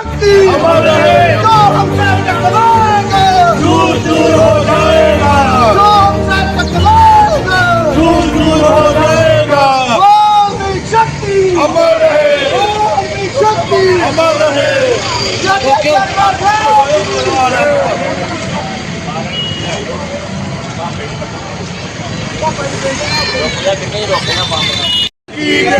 ਅਮਰ ਰਹੇ ਜੋ ਹਮ ਸਭ ਜਗਵਾਏਗਾ ਦੂਰ ਦੂਰ ਹੋ ਜਾਏਗਾ। ਜੋ ਹਮ ਸਭ ਜਗਵਾਏਗਾ ਦੂਰ ਦੂਰ ਹੋ ਜਾਏਗਾ। ਵਾਲੀ ਸ਼ਕਤੀ। ਅਮਰ ਰਹੇ। ਵਾਲੀ ਸ਼ਕਤੀ। ਅਮਰ ਰਹੇ। ਓਕੇ। ਕੀ ਹੈ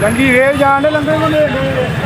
ਚੰਗੀ ਰੇਲ ਜਾਣ ਦੇ ਲੰਬੇ ਬੰਦੇ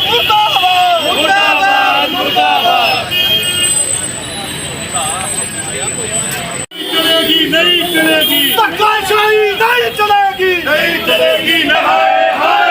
ਨਹੀਂ ਚਲੇਗੀ। ਧੱਕਾਸ਼ਾਹੀ ਨਹੀਂ ਚਲੇਗੀ। ਨਹੀਂ ਚਲੇਗੀ। ਨਾ ਹਾਏ ਹਾਏ।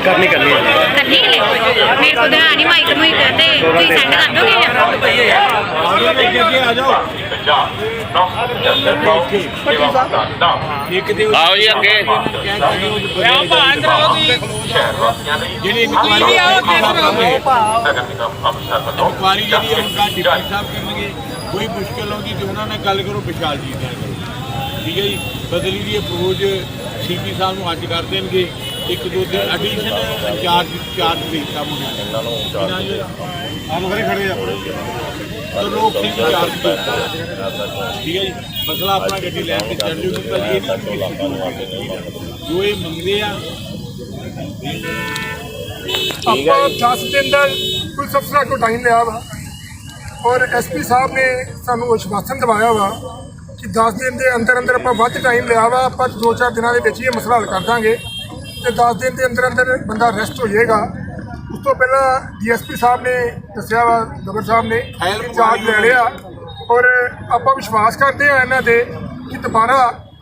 ਨੇ ਕਰਨੀ ਕਰਨੀ ਕਰਨੀ ਕਿ ਨਹੀਂ? ਮੇਰੇ ਕੋਲ ਤਾਂ ਹੈ ਨਹੀਂ ਮਾਈਕ ਮੁਈਕ ਤੇ ਤੁਸੀਂ ਸੈਂਡ ਕਰ ਦੋਗੇ ਆਓ ਜੀ ਅੱਗੇ। ਆਓ ਜੀ ਜਿਹੜੀ ਜੀ ਆਓ ਜੀ ਅੰਦਰ ਆਓ ਇਨਕੁਆਰੀ ਜਿਹੜੀ ਹੁਣ ਕਾ ਡਿਪਟੀ ਸਾਹਿਬ ਕਰਨਗੇ ਕੋਈ ਮੁਸ਼ਕਲ ਆਉਂਦੀ ਤੇ ਉਹਨਾਂ ਨਾਲ ਗੱਲ ਕਰੋ ਵਿਸ਼ਾਲ ਜੀ ਨਾਲ ਕਰੋ। ਠੀਕ ਹੈ ਜੀ? ਬਦਲੀ ਦੀ ਅਪਰੋਚ ਸੀਪੀ ਸਾਹਿਬ ਨੂੰ ਅੱਜ ਕਰ ਦੇਣਗੇ। ਇੱਕ ਦੋ ਦਿਨ ਐਡੀਸ਼ਨ ਚਾਰਜ ਚਾਰਜ ਦਿੱਤਾ ਮੁੰਡੇ ਇਹਨਾਂ ਨੂੰ ਆਪ ਖੜੇ ਖੜੇ ਆ। ਤਾਂ ਲੋਕ ਸਿੰਘ ਚਾਰਜ ਦਿੱਤਾ। ਠੀਕ ਹੈ ਜੀ? ਮਸਲਾ ਆਪਣਾ ਗੱਡੀ ਲੈਣ ਤੇ ਚੱਲ ਜੂ ਪਰ ਇਹ ਨਹੀਂ ਜੋ ਇਹ ਮੰਗਦੇ ਆ ਆਪਾਂ 10 ਦਿਨ ਦਾ ਪੁਲਿਸ ਅਫਸਰਾਂ ਕੋਲ ਟਾਈਮ ਲਿਆ ਵਾ। ਔਰ ਐਸਪੀ ਸਾਹਿਬ ਨੇ ਸਾਨੂੰ ਆਸ਼ਵਾਸਨ ਦਿਵਾਇਆ ਵਾ ਕਿ 10 ਦਿਨ ਦੇ ਅੰਦਰ ਅੰਦਰ ਆਪਾਂ ਵੱਧ ਟਾਈਮ ਲਿਆ ਵਾ। ਆਪਾਂ 2-4 ਦਿਨਾਂ ਦੇ ਵਿੱਚ ਹੀ ਇਹ ਮਸਲਾ ਹੱਲ ਕਰ ਦਾਂਗੇ। ਤੇ 10 ਦਿਨ ਦੇ ਅੰਦਰ ਅੰਦਰ ਬੰਦਾ ਅਰੈਸਟ ਹੋ ਜਾਏਗਾ। ਉਸ ਤੋਂ ਪਹਿਲਾਂ ਡੀਐਸਪੀ ਸਾਹਿਬ ਨੇ ਦੱਸਿਆ ਵਾ ਗਵਰ ਸਾਹਿਬ ਨੇ ਚਾਰਜ ਲੈ ਲਿਆ। ਔਰ ਆਪਾਂ ਵਿਸ਼ਵਾਸ ਕਰਦੇ ਹਾਂ ਇਹਨਾਂ ਤੇ ਕਿ ਦੁਬਾਰਾ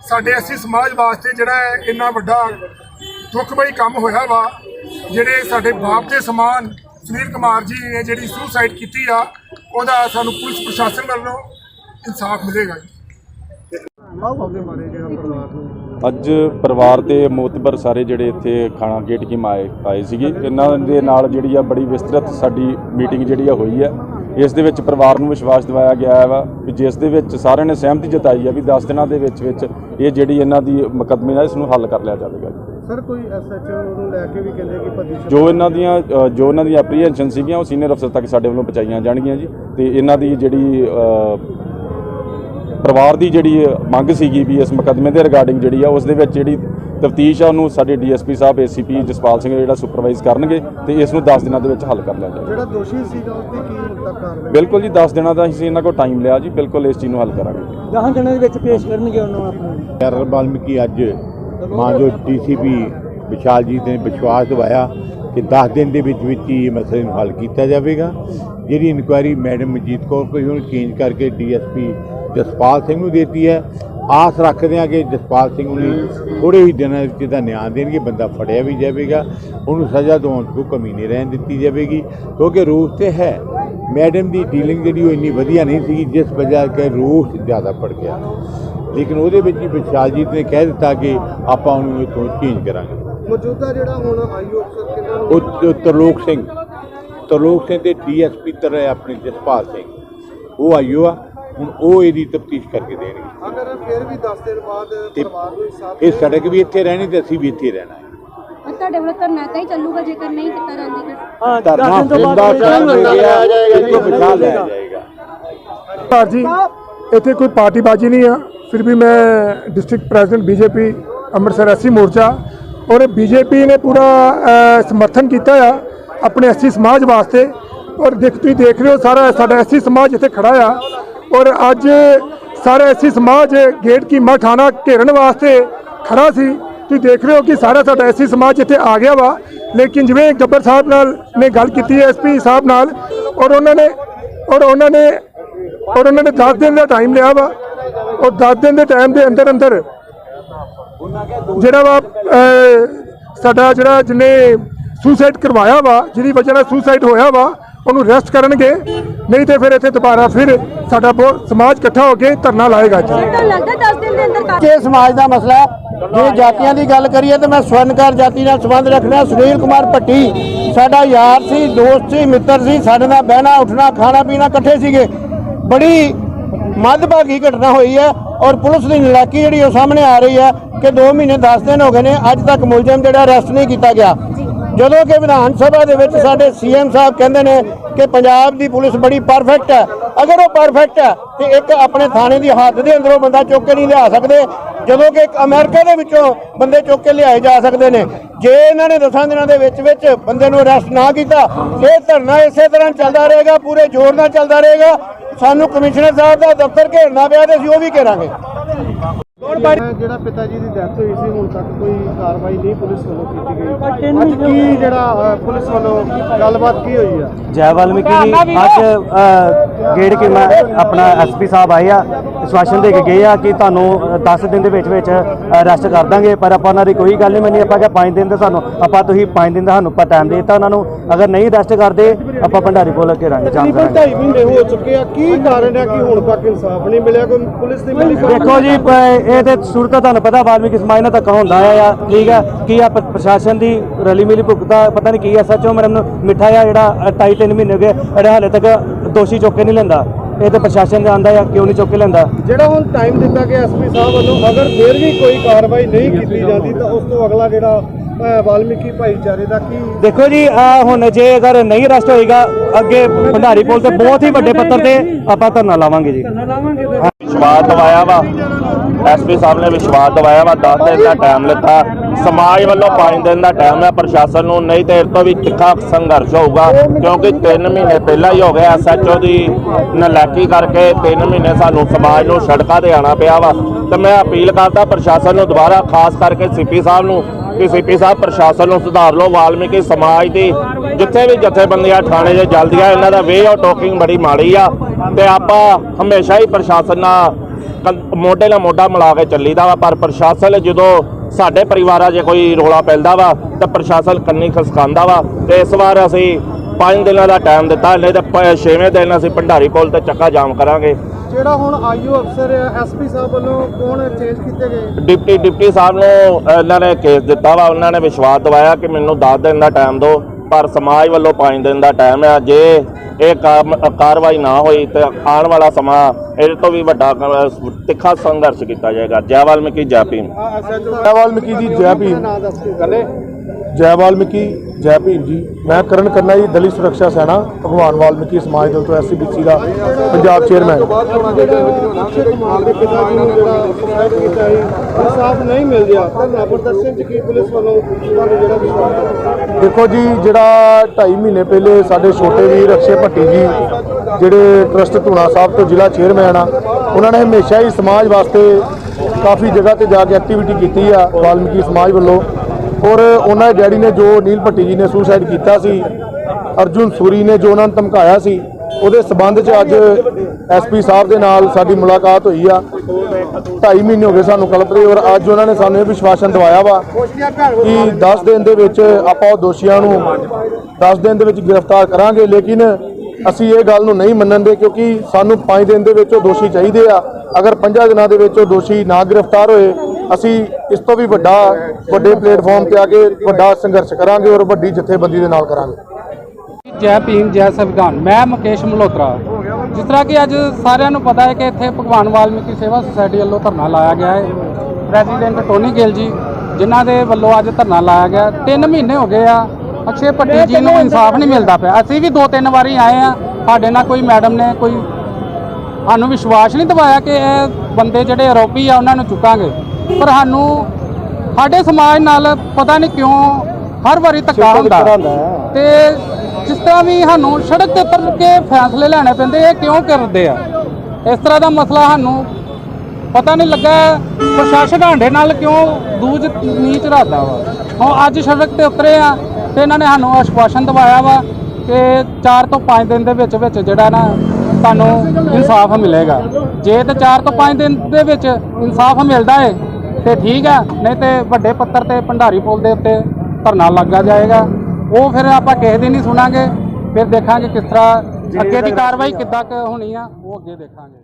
ਸਾਡੇ ਐਸੀ ਸਮਾਜ ਵਾਸਤੇ ਜਿਹੜਾ ਹੈ ਇੰਨਾ ਵੱਡਾ ਦੁੱਖਮਈ ਕੰਮ ਹੋਇਆ ਵਾ ਜਿਹੜੇ ਸਾਡੇ ਬਾਪ ਦੇ ਸਮਾਨ ਸੁਨੀਲ ਕੁਮਾਰ ਜੀ ਨੇ ਜਿਹੜੀ ਸੁਸਾਈਡ ਕੀਤੀ ਆ ਉਹਦਾ ਸਾਨੂੰ ਪੁਲਿਸ ਪ੍ਰਸ਼ਾਸਨ ਵੱਲੋਂ ਇਨਸਾਫ ਮਿਲੇਗਾ ਜੀ। ਅੱਜ ਪਰਿਵਾਰ ਤੇ ਮੋਤਬਰ ਸਾਰੇ ਜਿਹੜੇ ਇੱਥੇ ਖਾਣਾ ਗੇਟ ਕੀ ਆਏ ਆਏ ਸੀਗੇ। ਇਹਨਾਂ ਦੇ ਨਾਲ ਜਿਹੜੀ ਆ ਬੜੀ ਵਿਸਤ੍ਰਿਤ ਸਾਡੀ ਮੀਟਿੰਗ ਜਿਹੜੀ ਆ ਹੋਈ ਹੈ ਇਸ ਦੇ ਵਿੱਚ ਪਰਿਵਾਰ ਨੂੰ ਵਿਸ਼ਵਾਸ ਦਿਵਾਇਆ ਗਿਆ ਵਾ ਵੀ ਜਿਸ ਦੇ ਵਿੱਚ ਸਾਰਿਆਂ ਨੇ ਸਹਿਮਤੀ ਜਤਾਈ ਆ ਵੀ 10 ਦਿਨਾਂ ਦੇ ਵਿੱਚ ਵਿੱਚ ਇਹ ਜਿਹੜੀ ਇਹਨਾਂ ਦੀ ਮੁਕੱਦਮੇ ਨਾਲ ਇਸ ਨੂੰ ਹੱਲ ਕਰ ਲਿਆ ਜਾਵੇਗਾ ਜੀ। ਸਰ ਕੋਈ ਐਸਐਚਓ ਨੂੰ ਲੈ ਕੇ ਵੀ ਕਹਿੰਦੇ ਕਿ ਭੱਜੀ ਜੋ ਇਹਨਾਂ ਦੀਆਂ ਜੋ ਇਹਨਾਂ ਦੀ ਐਪਰੀਹੈਂਸ਼ਨ ਸੀਗੀਆਂ ਉਹ ਸੀਨੀਅਰ ਅਫਸਰ ਤੱਕ ਸਾਡੇ ਵੱਲੋਂ ਪਹੁੰਚਾਈਆਂ ਜਾਣਗੀਆਂ ਜੀ। ਤੇ ਇਹਨਾਂ ਦੀ ਜਿਹੜੀ ਪਰਿਵਾਰ ਦੀ ਜਿਹੜੀ ਮੰਗ ਸੀਗੀ ਵੀ ਇਸ ਮੁਕੱਦਮੇ ਦੇ ਰਿਗਾਰਡਿੰਗ ਜਿਹੜੀ ਆ ਉਸ ਦੇ ਵਿੱਚ ਜਿਹੜੀ ਤਫਤੀਸ਼ ਆ ਉਹਨੂੰ ਸਾਡੇ ਡੀਐਸਪੀ ਸਾਹਿਬ ਏਸੀਪੀ ਜਸਪਾਲ ਸਿੰਘ ਜਿਹੜਾ ਸੁਪਰਵਾਈਜ਼ ਕਰਨਗੇ ਤੇ ਇਸ ਨੂੰ 10 ਦਿਨਾਂ ਦੇ ਵਿੱਚ ਹੱਲ ਕਰ ਲਿਆ ਜਾਏਗਾ। ਜਿਹੜਾ ਦੋਸ਼ੀ ਸੀਗਾ ਉਸ ਦੀ ਕੀ ਹੁਣ ਤੱਕ ਕਾਰਵਾਈ ਬਿਲਕੁਲ ਜੀ 10 ਦਿਨਾਂ ਦਾ ਅਸੀਂ ਇਹਨਾਂ ਕੋਲ ਟਾਈਮ ਲਿਆ ਜੀ ਬਿਲਕੁਲ ਇਸ ਚੀਜ਼ ਨੂੰ ਹੱਲ ਕਰਾਂਗੇ। ਗਾਹਾਂ ਦਿਨਾਂ ਦੇ ਵਿੱਚ ਪੇਸ਼ ਕਰਨਗੇ ਉਹਨੂੰ ਆਪਣੇ। ਯਾਰ ਵਾਲਮੀਕੀ ਅੱਜ ਮਾਨਯੋਗ ਡੀਸੀਪੀ ਵਿਸ਼ਾਲ ਜੀ ਨੇ ਵਿਸ਼ਵਾਸ ਦਿਵਾਇਆ ਕਿ 10 ਦਿਨ ਦੇ ਵਿੱਚ ਵਿੱਚ ਹੀ ਇਹ ਮਸਲੇ ਨੂੰ ਹੱਲ ਕੀਤਾ ਜਾਵੇਗਾ। ਜਿਹੜੀ ਇਨਕੁਆਇਰੀ ਮੈਡਮ ਮਨਜੀਤ ਕੌਰ ਕੋਈ ਹੁਣ ਚੇਂਜ ਕਰਕੇ ਡੀਐਸਪੀ ਜਸਪਾਲ ਸਿੰਘ ਨੂੰ ਦੇਤੀ ਹੈ। ਆਸ ਰੱਖਦੇ ਹਾਂ ਕਿ ਜਸਪਾਲ ਸਿੰਘ ਨੂੰ ਥੋੜੇ ਹੀ ਦਿਨਾਂ ਵਿੱਚ ਇਹਦਾ ਨਿਆਂ ਦੇਣਗੇ ਬੰਦਾ ਫੜਿਆ ਵੀ ਜਾਵੇਗਾ। ਉਹਨੂੰ ਸਜ਼ਾ ਕੋਈ ਕਮੀ ਨਹੀਂ ਰਹਿਣ ਦਿੱਤੀ ਜਾਵੇਗੀ। ਕਿਉਂਕਿ ਰੂਸ ਤੇ ਹੈ। ਮੈਡਮ ਦੀ ਡੀਲਿੰਗ ਜਿਹੜੀ ਉਹ ਇੰਨੀ ਵਧੀਆ ਨਹੀਂ ਸੀ ਜਿਸ ਵਜ੍ਹਾ ਕਿ ਰੂਸ ਜ਼ਿਆਦਾ ਪੜ ਗਿਆ। ਲੇਕਿਨ ਉਹਦੇ ਵਿੱਚ ਹੀ ਵਿਸ਼ਾਲਜੀਤ ਨੇ ਕਹਿ ਦਿੱਤਾ ਕਿ ਆਪਾਂ ਉਹਨੂੰ ਇਥੋਂ ਚੇਂਜ ਕਰਾਂਗੇ। ਮੌਜੂਦਾ ਜਿਹੜਾ ਹੁਣ ਆਈਓ ਅਫਸਰ ਕਿੰਨਾਂ ਨੂੰ ਉਹ ਤ- ਤਰਲੋਕ ਸਿੰਘ। ਤਰਲੋਕ ਸਿੰਘ ਤੇ ਡੀਐਸਪੀ ਤਰ ਹੈ ਆਪਣੇ ਜਸਪਾਲ ਸਿੰਘ। ਉਹ ਆਈਓ ਆ। ਹੁਣ ਉਹ ਇਹਦੀ ਤਫਤੀਸ਼ ਕਰਕੇ ਦੇਣਗੇ। ਅਗਰ ਫਿਰ ਵੀ 10 ਦਿਨ ਬਾਅਦ ਤੇ ਪਰਿਵਾਰ ਨੂੰ ਇਨਸਾਫ ਇਹ ਸੜਕ ਵੀ ਇੱਥੇ ਰਹਿਣੀ ਤੇ ਅਸੀਂ ਵੀ ਇੱਥੇ ਰਹਿਣਾ ਹੈ। ਤੁਹਾਡੇ ਵੱਲੋਂ ਧਰਨਾ ਤਾਂ ਹੀ ਚੱਲੂਗਾ ਜੇਕਰ ਨਹੀਂ ਕੀਤਾ ਜਾਂਦਾ ਧਰਨਾ ਚੱਲ ਗਿਆ ਇੱਥੋਂ ਬਿਠਾ ਲਿਆ ਜਾਏਗਾ। ਭਾਰ ਜੀ ਇੱਥੇ ਕੋਈ ਪਾਰਟੀਬਾਜ਼ੀ ਨਹੀਂ ਆ ਫਿਰ ਵੀ ਮੈਂ district president BJP Amritsar SC Morcha ਔਰ ਬੀਜੇਪੀ ਨੇ ਪੂਰਾ ਸਮਰਥਨ ਕੀਤਾ ਆ ਆਪਣੇ ਐਸਸੀ ਸਮਾਜ ਵਾਸਤੇ। ਔਰ ਦੇਖ ਤੁਸੀਂ ਦੇਖ ਰਹੇ ਹੋ ਸਾਰਾ ਸਾਡਾ ਐਸਸੀ ਸਮਾਜ ਇੱਥੇ ਖੜਾ ਆ। ਔਰ ਅੱਜ ਸਾਰਾ ਐਸੀ ਸਮਾਜ ਗੇਟ ਕੀਮਾ ਥਾਣਾ ਘੇਰਨ ਵਾਸਤੇ ਖੜਾ ਸੀ। ਤੁਸੀਂ ਦੇਖ ਰਹੇ ਹੋ ਕਿ ਸਾਰਾ ਸਾਡਾ ਐਸੀ ਸਮਾਜ ਇੱਥੇ ਆ ਗਿਆ ਵਾ। ਲੇਕਿਨ ਜਿਵੇਂ ਗੱਬਰ ਸਾਹਿਬ ਨਾਲ ਨੇ ਗੱਲ ਕੀਤੀ ਹੈ ਐਸਪੀ ਸਾਹਿਬ ਨਾਲ, ਔਰ ਉਹਨਾਂ ਨੇ, ਔਰ ਉਹਨਾਂ ਨੇ, ਔਰ ਉਹਨਾਂ ਨੇ 10 ਦਿਨ ਦਾ ਟਾਈਮ ਲਿਆ ਵਾ। ਔਰ 10 ਦਿਨ ਦੇ ਟਾਈਮ ਦੇ ਅੰਦਰ ਅੰਦਰ ਜਿਹੜਾ ਵਾ ਸਾਡਾ ਜਿਹੜਾ ਜਿਹਨੇ ਸੁਸਾਈਡ ਕਰਵਾਇਆ ਵਾ, ਜਿਹਦੀ ਵਜ੍ਹਾ ਨਾਲ ਸੁਸਾਈਡ ਹੋਇਆ ਵਾ ਉਹਨੂੰ ਰੈਸਟ ਕਰਨਗੇ ਨਹੀਂ ਤੇ ਫਿਰ ਇੱਥੇ ਦੁਬਾਰਾ ਫਿਰ ਸਾਡਾ ਸਮਾਜ ਇਕੱਠਾ ਹੋ ਕੇ ਧਰਨਾ ਲਾਏਗਾ ਇੱਥੇ ਤਾਂ ਲੱਗਦਾ 10 ਦਿਨ ਦੇ ਅੰਦਰ ਕਰ ਕੇ ਸਮਾਜ ਦਾ ਮਸਲਾ। ਜੇ ਜਾਤੀਆਂ ਦੀ ਗੱਲ ਕਰੀਏ ਤਾਂ ਮੈਂ ਸਵਰਨਕਾਰ ਜਾਤੀ ਨਾਲ ਸੰਬੰਧ ਰੱਖਣਾ ਸੁਨੀਲ ਕੁਮਾਰ ਭੱਟੀ। ਸਾਡਾ ਯਾਰ ਸੀ ਦੋਸਤ ਸੀ ਮਿੱਤਰ ਸੀ ਸਾਡੇ ਨਾਲ ਬਹਿਣਾ ਉੱਠਣਾ ਖਾਣਾ ਪੀਣਾ ਇਕੱਠੇ ਸੀਗੇ। ਬੜੀ ਮੱਧਭਾਗੀ ਘਟਨਾ ਹੋਈ ਹੈ ਔਰ ਪੁਲਿਸ ਦੀ ਨਲਾਇਕੀ ਜਿਹੜੀ ਉਹ ਸਾਹਮਣੇ ਆ ਰਹੀ ਹੈ ਕਿ 2 ਮਹੀਨੇ 10 ਦਿਨ ਹੋ ਗਏ ਨੇ ਅੱਜ ਤੱਕ ਮੁਲਜ਼ਮ ਜਿਹੜਾ ਅਰੈਸਟ ਨਹੀਂ ਕੀਤਾ ਗਿਆ। ਜਦੋਂ ਕਿ ਵਿਧਾਨ ਸਭਾ ਦੇ ਵਿੱਚ ਸਾਡੇ ਸੀਐਮ ਸਾਹਿਬ ਕਹਿੰਦੇ ਨੇ ਕਿ ਪੰਜਾਬ ਦੀ ਪੁਲਿਸ ਬੜੀ ਪਰਫੈਕਟ ਹੈ। ਅਗਰ ਉਹ ਪਰਫੈਕਟ ਹੈ, ਤੇ ਇੱਕ ਆਪਣੇ ਥਾਣੇ ਦੀ ਹੱਦ ਦੇ ਅੰਦਰੋਂ ਬੰਦਾ ਚੁੱਕ ਕੇ ਨਹੀਂ ਲਿਆ ਸਕਦੇ, ਜਦੋਂ ਕਿ ਇੱਕ ਅਮਰੀਕਾ ਦੇ ਵਿੱਚੋਂ ਬੰਦੇ ਚੁੱਕ ਕੇ ਲਿਆਏ ਜਾ ਸਕਦੇ ਨੇ। ਜੇ ਇਹਨਾਂ ਨੇ ਦਸਾਂ ਦਿਨਾਂ ਦੇ ਵਿੱਚ ਵਿੱਚ ਬੰਦੇ ਨੂੰ ਅਰੈਸਟ ਨਾ ਕੀਤਾ, ਇਹ ਧਰਨਾ ਇਸੇ ਤਰ੍ਹਾਂ ਚੱਲਦਾ ਰਹੇਗਾ, ਪੂਰੇ ਜ਼ੋਰ ਨਾਲ ਚੱਲਦਾ ਰਹੇਗਾ। ਸਾਨੂੰ ਕਮਿਸ਼ਨਰ ਸਾਹਿਬ ਦਾ ਦਫ਼ਤਰ ਘੇਰਨਾ ਪਿਆ ਤੇ ਅਸੀਂ ਉਹ ਵੀ ਘੇਰਾਂਗੇ। ਜਿਹੜਾ ਪਿਤਾ ਜੀ ਦੀ ਡੈਥ ਹੋਈ ਸੀ ਹੁਣ ਤੱਕ ਕੋਈ ਕਾਰਵਾਈ ਨਹੀਂ ਪੁਲਿਸ ਵੱਲੋਂ ਕੀਤੀ ਗਈ। ਅੱਜ ਕੀ ਜਿਹੜਾ ਪੁਲਿਸ ਵੱਲੋਂ ਗੱਲਬਾਤ ਕੀ ਹੋਈ ਆ? ਜੈ ਵਾਲਮੀਕੀ ਜੀ ਅੱਜ ਗੇੜ ਕੇ ਮੈਂ ਆਪਣਾ ਐਸਪੀ ਸਾਹਿਬ ਆਏ ਆ ਵਿਸ਼ਵਾਸਨ ਦੇ ਕੇ ਗਏ ਆ ਕਿ ਤੁਹਾਨੂੰ ਅ, 10 ਦਿਨ ਦੇ ਵਿੱਚ ਵਿੱਚ ਅਰੈਸਟ ਕਰ ਦਾਂਗੇ ਪਰ ਆਪਾਂ ਉਹਨਾਂ ਦੀ ਕੋਈ ਗੱਲ ਨਹੀਂ ਮੰਨੀ ਆਪਾਂ ਕਿ 5 ਦਿਨ ਦਾ ਸਾਨੂੰ ਆਪਾਂ ਤੁਸੀਂ 5 ਦਿਨ ਦਾ ਸਾਨੂੰ ਆਪਾਂ ਟਾਈਮ ਦੇਤਾ ਉਹਨਾਂ ਨੂੰ। ਅਗਰ ਨਹੀਂ ਅਰੈਸਟ ਕਰਦੇ ਆਪਾਂ ਭੰਡਾਰੀ ਕੋਲ ਘੇਰਾਂਗੇ ਜਾਮ ਤਕਰੀਬਨ ਕਰਾਂਗੇ। 2.5 ਮਹੀਨੇ ਹੋ ਚੁੱਕੇ ਆ ਕੀ ਕਾਰਨ ਹੈ ਕਿ ਹੁਣ ਤੱਕ ਇਨਸਾਫ ਨਹੀਂ ਮਿਲਿਆ? ਕੋਈ ਪੁਲਿਸ ਦੀ ਮਿਲੀ ਦੇਖੋ ਜੀ ਪ- ਇਹ ਤੇ ਸੂਰਤ ਤੁਹਾਨੂੰ ਪਤਾ ਵਾਲਮੀਕੀ ਸਮਾਜ ਨਾਲ ਧੱਕਾ ਹੁੰਦਾ ਆ ਠੀਕ ਹੈ ਕੀ ਆ ਪ- ਪ੍ਰਸ਼ਾਸਨ ਦੀ ਰਲੀ ਮਿਲੀ ਭੁਗਤਾ ਪਤਾ ਨਹੀਂ ਕੀ ਐ ਸੱਚੋ ਮੈਡਮ ਨੂੰ ਮਿੱਠਾ ਆ ਜਿਹੜਾ 2.5 3 ਮਹੀਨੇ ਹੋ ਗਏ ਅੜੇ ਹਾਲੇ ਤੱਕ ਦੋਸ਼ੀ ਚੁੱਕ ਕੇ ਨਹੀਂ ਲੈਂਦਾ। ਇਹ ਤੇ ਪ੍ਰਸ਼ਾਸਨ ਦੇ ਆਂਦਾ ਆ ਕਿਉਂ ਨਹੀਂ ਚੁੱਕ ਕੇ ਲੈਂਦਾ? ਜਿਹੜਾ ਹੁਣ ਟਾਈਮ ਦਿੱਤਾ ਗਿਆ ਐਸਪੀ ਸਾਹਿਬ ਵੱਲੋਂ ਅਗਰ ਫਿਰ ਵੀ ਕੋਈ ਕਾਰਵਾਈ ਨਹੀਂ ਕੀਤੀ ਜਾਂਦੀ ਤਾਂ ਉਸ ਤੋਂ ਅਗਲਾ ਜਿਹੜਾ ਵਾਲਮੀਕੀ ਭਾਈਚਾਰੇ ਦਾ ਕੀ ਦੇਖੋ ਜੀ ਆ ਹੁਣ ਜੇ ਅਗਰ ਨਹੀਂ ਅਰੈਸਟ ਹੋਏਗਾ ਅੱਗੇ ਭੰਡਾਰੀ ਪੁਲ ਤੇ ਬਹੁਤ ਹੀ ਵੱਡੇ ਪੱਤਰ ਤੇ ਆਪਾਂ ਧਰਨਾ ਲਾਵਾਂਗੇ ਜੀ। ਵਿਸ਼ਵਾਸ ਦਵਾਇਆ ਵਾ। ਐਸਪੀ ਸਾਹਿਬ ਨੇ ਵਿਸ਼ਵਾਸ ਦਿਵਾਇਆ ਵਾ 10 ਦਿਨ ਦਾ ਟਾਈਮ ਲਿੱਤਾ ਸਮਾਜ ਵੱਲੋਂ 5 ਦਿਨ ਦਾ ਟਾਈਮ ਹੈ, ਪ੍ਰਸ਼ਾਸਨ ਨੂੰ ਨਹੀਂ ਤੇ ਤੋਂ ਵੀ ਤਿੱਖਾ ਸੰਘਰਸ਼ ਹੋਊਗਾ, ਕਿਉਂਕਿ 3 ਮਹੀਨੇ ਪਹਿਲਾਂ ਹੀ ਹੋ ਗਿਆ ਐਸਐਚਓ ਦੀ ਨਲਾਇਕੀ ਕਰਕੇ 3 ਮਹੀਨੇ ਸਾਨੂੰ ਸਮਾਜ ਨੂੰ ਸੜਕਾਂ ਤੇ ਆਣਾ ਪਿਆ ਵਾ। ਤੇ ਮੈਂ ਅਪੀਲ ਕਰਦਾ ਪ੍ਰਸ਼ਾਸਨ ਨੂੰ ਦੁਬਾਰਾ, ਖਾਸ ਕਰਕੇ ਸੀਪੀ ਸਾਹਿਬ ਨੂੰ, ਕਿ ਸੀਪੀ ਸਾਹਿਬ ਪ੍ਰਸ਼ਾਸਨ ਨੂੰ ਸੁਧਾਰ ਲਓ, ਵਾਲਮੀਕੀ ਸਮਾਜ ਦੀ ਜਿੱਥੇ ਵੀ ਜਥੇਬੰਦੀਆਂ ਥਾਣੇ 'ਚ ਜਲਦੀਆਂ ਇਹਨਾਂ ਦਾ ਵੇ ਆਫ ਟਾਕਿੰਗ ਬੜੀ ਮਾੜੀ ਆ। ਤੇ ਆਪਾਂ ਹਮੇਸ਼ਾ ਹੀ ਪ੍ਰਸ਼ਾਸਨ ਨਾਲ ਮੋਢੇ ਨਾਲ ਮੋਢਾ ਮਿਲਾ ਕੇ ਚੱਲੀਦਾ ਵਾ ਪਰ ਪ੍ਰਸ਼ਾਸਨ ਜਦੋਂ ਸਾਡੇ ਪਰਿਵਾਰਾਂ 'ਚ ਕੋਈ ਰੋਲਾ ਪੈਂਦਾ ਵਾ ਤਾਂ ਪ੍ਰਸ਼ਾਸਨ ਕੰਨੀ ਖਸਕਾਉਂਦਾ ਵਾ। ਤੇ ਇਸ ਵਾਰ ਅਸੀਂ 5 ਦਿਨਾਂ ਦਾ ਟਾਈਮ ਦਿੱਤਾ ਨਹੀਂ ਤਾਂ 6ਵੇਂ ਦਿਨ ਅਸੀਂ ਭੰਡਾਰੀ ਪੁਲ ਤੇ ਚੱਕਾ ਜਾਮ ਕਰਾਂਗੇ। ਜਿਹੜਾ ਹੁਣ ਆਈਓ ਅਫਸਰ ਐਸਪੀ ਸਾਹਿਬ ਵੱਲੋਂ ਕੌਣ ਚੇਂਜ ਕੀਤੇ ਗਏ? ਡਿਪਟੀ ਡਿਪਟੀ ਸਾਹਿਬ ਨੂੰ ਇਹਨਾਂ ਨੇ ਕੇਸ ਦਿੱਤਾ ਵਾ ਉਹਨਾਂ ਨੇ ਵਿਸ਼ਵਾਸ ਦਿਵਾਇਆ ਕਿ ਮੈਨੂੰ 10 ਦਿਨ ਦਾ ਟਾਈਮ ਦਿਓ। ਪਰ ਸਮਾਜ ਵੱਲੋਂ 5 ਦਿਨ ਦਾ ਟਾਈਮ ਹੈ ਜੇ ਇਹ ਕਾਰਵਾਈ ਨਾ ਹੋਈ ਤੇ ਆਉਣ ਵਾਲਾ ਸਮਾਂ ਇਹਦੇ ਤੋਂ ਵੀ ਵੱਡਾ ਤਿੱਖਾ ਸੰਘਰਸ਼ ਕੀਤਾ ਜਾਏਗਾ। ਜੈ ਵਾਲਮੀਕੀ ਜੈ ਭੀਮ। ਜੈ ਵਾਲਮੀਕੀ ਜੀ ਜੈ ਭੀਮ। ਜੈ ਵਾਲਮੀਕੀ, ਜੈ ਭੀਮ ਜੀ। ਮੈਂ ਕਰਨ ਕਰਨਾ ਜੀ, ਦਲਿਤ ਸੁਰੱਖਿਆ ਸੈਨਾ, ਭਗਵਾਨ ਵਾਲਮੀਕੀ ਸਮਾਜ ਦਲ ਤੋਂ ਐਸਸੀਬੀਸੀ ਦਾ ਪੰਜਾਬ ਚੇਅਰਮੈਨ। ਇਨਸਾਫ ਨਹੀਂ ਮਿਲ ਰਿਹਾ ਕੀ ਪੁਲਿਸ ਵੱਲੋਂ ਦੇਖੋ ਜੀ, ਜਿਹੜਾ 2.5 ਮਹੀਨੇ ਪਹਿਲੇ ਸਾਡੇ ਛੋਟੇ ਵੀਰ ਅਕਸ਼ੇ ਭੱਟੀ ਜੀ, ਜਿਹੜੇ ਟਰਸਟ ਧੂਣਾ ਸਾਹਿਬ ਤੋਂ ਜ਼ਿਲ੍ਹਾ ਚੇਅਰਮੈਨ ਆ, ਉਹਨਾਂ ਨੇ ਹਮੇਸ਼ਾ ਹੀ ਸਮਾਜ ਵਾਸਤੇ ਕਾਫੀ ਜਗ੍ਹਾ ਤੇ ਜਾ ਕੇ ਐਕਟੀਵਿਟੀ ਕੀਤੀ ਆ, ਵਾਲਮੀਕੀ ਸਮਾਜ ਵੱਲੋਂ। ਔਰ ਉਹਨਾਂ ਦੇ ਡੈਡੀ ਨੇ ਜੋ ਨੀਲ ਭੱਟੀ ਜੀ ਨੇ ਸੁਸਾਈਡ ਕੀਤਾ ਸੀ, ਅਰਜੁਨ ਸੂਰੀ ਨੇ ਜੋ ਉਹਨਾਂ ਨੂੰ ਧਮਕਾਇਆ ਸੀ, ਉਹਦੇ ਸਬੰਧ 'ਚ ਅੱਜ ਐਸਪੀ ਸਾਹਿਬ ਦੇ ਨਾਲ ਸਾਡੀ ਮੁਲਾਕਾਤ ਹੋਈ ਆ। 2.5 ਮਹੀਨੇ ਹੋ ਗਏ ਸਾਨੂੰ ਕਲਪਦੇ ਔਰ ਅੱਜ ਉਹਨਾਂ ਨੇ ਸਾਨੂੰ ਇਹ ਵਿਸ਼ਵਾਸਨ ਦਵਾਇਆ ਵਾ ਕਿ 10 ਦਿਨ ਦੇ ਵਿੱਚ ਆਪਾਂ ਉਹ ਦੋਸ਼ੀਆਂ ਨੂੰ 10 ਦਿਨ ਦੇ ਵਿੱਚ ਗ੍ਰਿਫਤਾਰ ਕਰਾਂਗੇ, ਲੇਕਿਨ ਅਸੀਂ ਇਹ ਗੱਲ ਨੂੰ ਨਹੀਂ ਮੰਨਣ ਦੇ ਕਿਉਂਕਿ ਸਾਨੂੰ 5 ਦਿਨ ਦੇ ਵਿੱਚ ਉਹ ਦੋਸ਼ੀ ਚਾਹੀਦੇ ਆ। ਅਗਰ 5 ਦਿਨਾਂ ਦੇ ਵਿੱਚ ਉਹ ਦੋਸ਼ੀ ਨਾ ਗ੍ਰਿਫਤਾਰ ਹੋਏ, ਅਸੀਂ ਇਸ ਤੋਂ ਵੀ ਵੱਡਾ, ਵੱਡੇ ਪਲੇਟਫਾਰਮ ਤੇ ਆ ਕੇ ਵੱਡਾ ਸੰਘਰਸ਼ ਕਰਾਂਗੇ ਔਰ ਵੱਡੀ ਜਥੇਬੰਦੀ ਦੇ ਨਾਲ ਕਰਾਂਗੇ। ਜੈ ਭੀਮ, ਜੈ ਸੰਵਿਧਾਨ। ਮੈਂ ਮੁਕੇਸ਼ ਮਲਹੋਤਰਾ। ਜਿਸ ਤਰ੍ਹਾਂ ਕਿ ਅੱਜ ਸਾਰਿਆਂ ਨੂੰ ਪਤਾ ਹੈ ਕਿ ਇੱਥੇ ਭਗਵਾਨ ਵਾਲਮੀਕੀ ਸੇਵਾ ਸੁਸਾਇਟੀ ਵੱਲੋਂ ਧਰਨਾ ਲਾਇਆ ਗਿਆ ਹੈ। ਪ੍ਰੈਜ਼ੀਡੈਂਟ ਟੋਨੀ ਗਿੱਲ ਜੀ, ਜਿਨ੍ਹਾਂ ਦੇ ਵੱਲੋਂ ਅੱਜ ਧਰਨਾ ਲਾਇਆ ਗਿਆ। 3 ਮਹੀਨੇ ਹੋ ਗਏ ਆ। ਅਕਸ਼ੇ ਭੱਟੀ ਜੀ ਨੂੰ ਇਨਸਾਫ ਨਹੀਂ ਮਿਲਦਾ ਪਿਆ। ਅਸੀਂ ਵੀ ਦੋ ਤਿੰਨ ਵਾਰੀ ਆਏ ਆ। ਸਾਡੇ ਨਾਲ ਕੋਈ ਮੈਡਮ ਨੇ, ਕੋਈ ਸਾਨੂੰ ਵਿਸ਼ਵਾਸ ਨਹੀਂ ਦਿਵਾਇਆ ਕਿ ਇਹ ਬੰਦੇ ਜਿਹੜੇ ਆਰੋਪੀ ਆ ਉਹਨਾਂ ਨੂੰ ਚੁੱਕਾਂਗੇ। ਪਰ ਸਾਨੂੰ ਸਾਡੇ ਸਮਾਜ ਨਾਲ ਪਤਾ ਨਹੀਂ ਕਿਉਂ ਹਰ ਵਾਰੀ ਧੱਕਾ ਹੁੰਦਾ। ਤੇ ਜਿਸ ਤਰ੍ਹਾਂ ਵੀ ਸਾਨੂੰ ਸੜਕ ਤੇ ਉਤਰ ਕੇ ਫੈਸਲੇ ਲੈਣੇ ਪੈਂਦੇ ਇਹ ਕਿਉਂ ਕਰਦੇ ਆ? ਇਸ ਤਰ੍ਹਾਂ ਦਾ ਮਸਲਾ ਸਾਨੂੰ ਪਤਾ ਨਹੀਂ ਲੱਗਾ ਪ੍ਰਸ਼ਾਸਨ ਸਾਡੇ ਨਾਲ ਕਿਉਂ ਦੂਜ ਨੀਚ ਰੱਖਦਾ ਵਾ। ਹੁਣ ਅੱਜ ਸੜਕ ਤੇ ਉਤਰੇ ਆ ਤੇ ਇਹਨਾਂ ਨੇ ਸਾਨੂੰ ਆਸ਼ਵਾਸਨ ਦਿਵਾਇਆ ਵਾ ਕਿ 4 ਤੋਂ 5 ਦਿਨ ਦੇ ਵਿੱਚ ਵਿੱਚ ਜਿਹੜਾ ਨਾ ਤੁਹਾਨੂੰ ਇਨਸਾਫ ਮਿਲੇਗਾ। ਜੇ ਤੇ 4 ਤੋਂ 5 ਦਿਨ ਦੇ ਵਿੱਚ ਇਨਸਾਫ ਮਿਲਦਾ ਹੈ ਤੇ ਠੀਕ ਆ ਨਹੀਂ ਤੇ ਵੱਡੇ ਪੱਤਰ ਤੇ ਭੰਡਾਰੀ ਪੁਲ ਦੇ ਉੱਤੇ ਧਰਨਾ ਲੱਗਾ ਜਾਏਗਾ। ਉਹ ਫਿਰ ਆਪਾਂ ਕਿਸੇ ਦਿਨ ਹੀ ਸੁਣਾਂਗੇ ਫਿਰ ਦੇਖਾਂਗੇ ਕਿਸ ਤਰ੍ਹਾਂ ਅੱਗੇ ਦੀ ਕਾਰਵਾਈ ਕਿੱਦਾਂ ਕੁ ਹੋਣੀ ਆ ਉਹ ਅੱਗੇ ਦੇਖਾਂਗੇ।